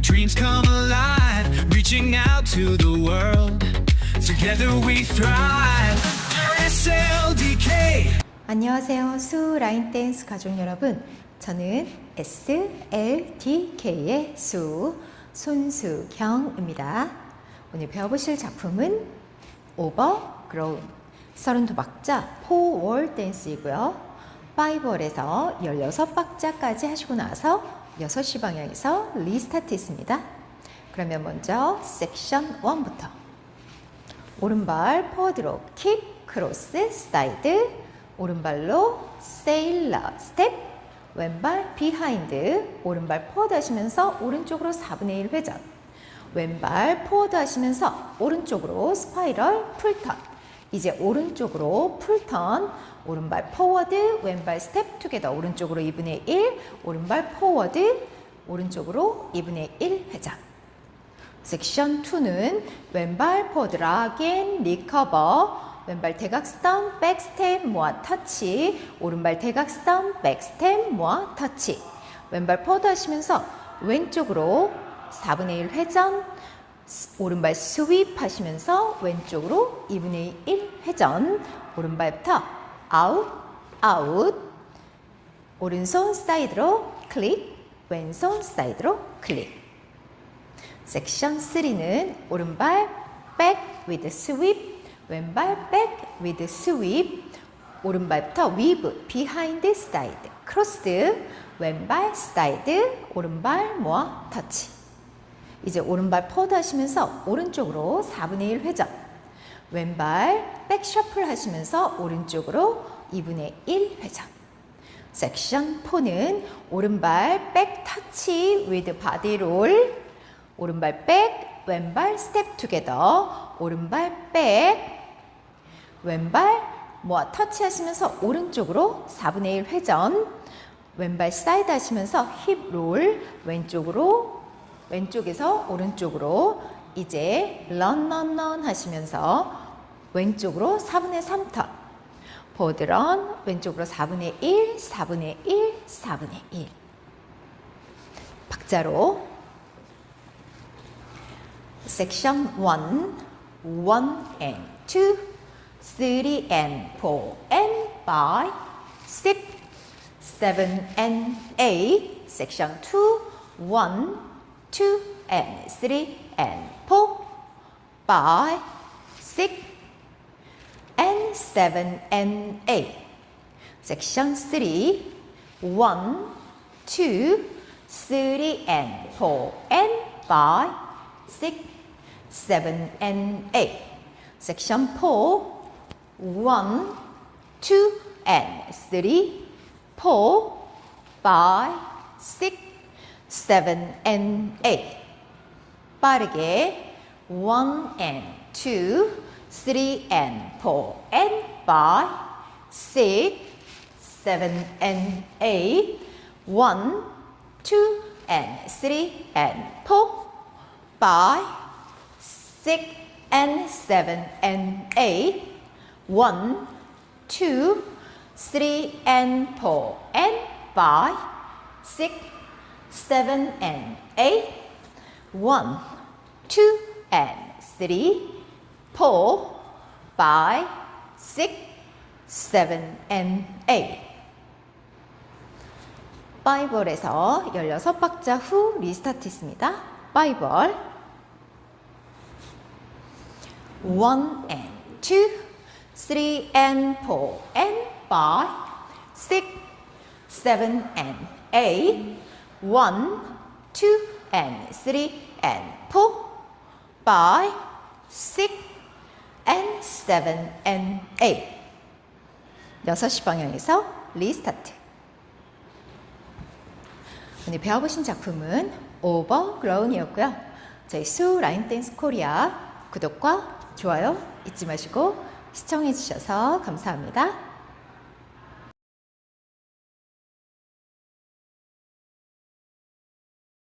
dreams come alive, reaching out to the world. Together we thrive. SLDK. 안녕하세요. 수 라인 댄스 가족 여러분. 저는 SLDK의 수 손수경입니다. 오늘 배워보실 작품은 오버그로운 32박자 포월 댄스이고요. 5월에서 16박자까지 하시고 나서 6시 방향에서 리스타트 있습니다. 그러면 먼저 섹션 1부터. 오른발 포워드로 킥, 크로스, 사이드. 오른발로 세일러 스텝. 왼발 비하인드. 오른발 포워드 하시면서 오른쪽으로 4분의 1 회전. 왼발 포워드 하시면서 오른쪽으로 스파이럴 풀턴 이제 오른쪽으로 풀턴 오른발 포워드 왼발 스텝 투게더 오른쪽으로 2분의 1 오른발 포워드 오른쪽으로 2분의 1 회전. 섹션 2는 왼발 포드 락인 리커버 왼발 대각선 백스텝 모아 터치 오른발 대각선 백스텝 모아 터치 왼발 포드 하시면서 왼쪽으로 4분의 1 회전 스- 오른발 스윕 하시면서 왼쪽으로 2분의 1 회전. 오른발부터 아웃 아웃. 오른손 사이드로 클릭 왼손 사이드로 클릭. 섹션 3는 오른발 백 with sweep, 왼발 백 with sweep, 오른발부터 위브, 비하인드 사이드, 크로스, 왼발 사이드, 오른발 모아 터치. 이제 오른발 포드 하시면서 오른쪽으로 4분의 1 회전. 왼발 백 셔플 하시면서 오른쪽으로 2분의 1 회전. 섹션 4는 오른발 백 터치 with 바디 롤 오른발 백 왼발 스텝 투게더 오른발 백 왼발 모아 터치 하시면서 오른쪽으로 4분의 1 회전 왼발 사이드 하시면서 힙 롤 왼쪽으로 왼쪽에서 오른쪽으로 이제 런 런 런 하시면서 왼쪽으로 4분의 3턴. 보드런 왼쪽으로 4분의 1, 4분의 1, 4분의 1 박자로 섹션 1, 1 and 2, 3 and 4 and 5, 6, 7 and 8 섹션 2, 1, 2 and 3 and 4, 5, 6, and 7 and 8. Section 3, 1, 2, 3 and 4 and 5, 6, 7 and 8. Section 4, 1, 2 and 3, 4, 5, 6, 7 and 8. 빠르게 1 and 2, 3 and 4 and 5, 6, 7 and 8, 1, 2 and 3 and 4, 5, 6 and 7 and 8, 1, 2, 3 and 4 and 5, 6, 7 and 8, 1, 2 and 3, 4, 5, 6, 7 and 8. 5월에서 16박자 후 리스타트 있습니다. 5월 1 and 2, 3 and 4 and 5, 6, 7 and 8, 1, 2 and 3 and 4, 5, 6 and 7 and 8. 6시 방향에서 리스타트. 오늘 배워보신 작품은 오버그라운이었고요. 저희 수 라인 댄스 코리아 구독과 좋아요 잊지 마시고 시청해 주셔서 감사합니다.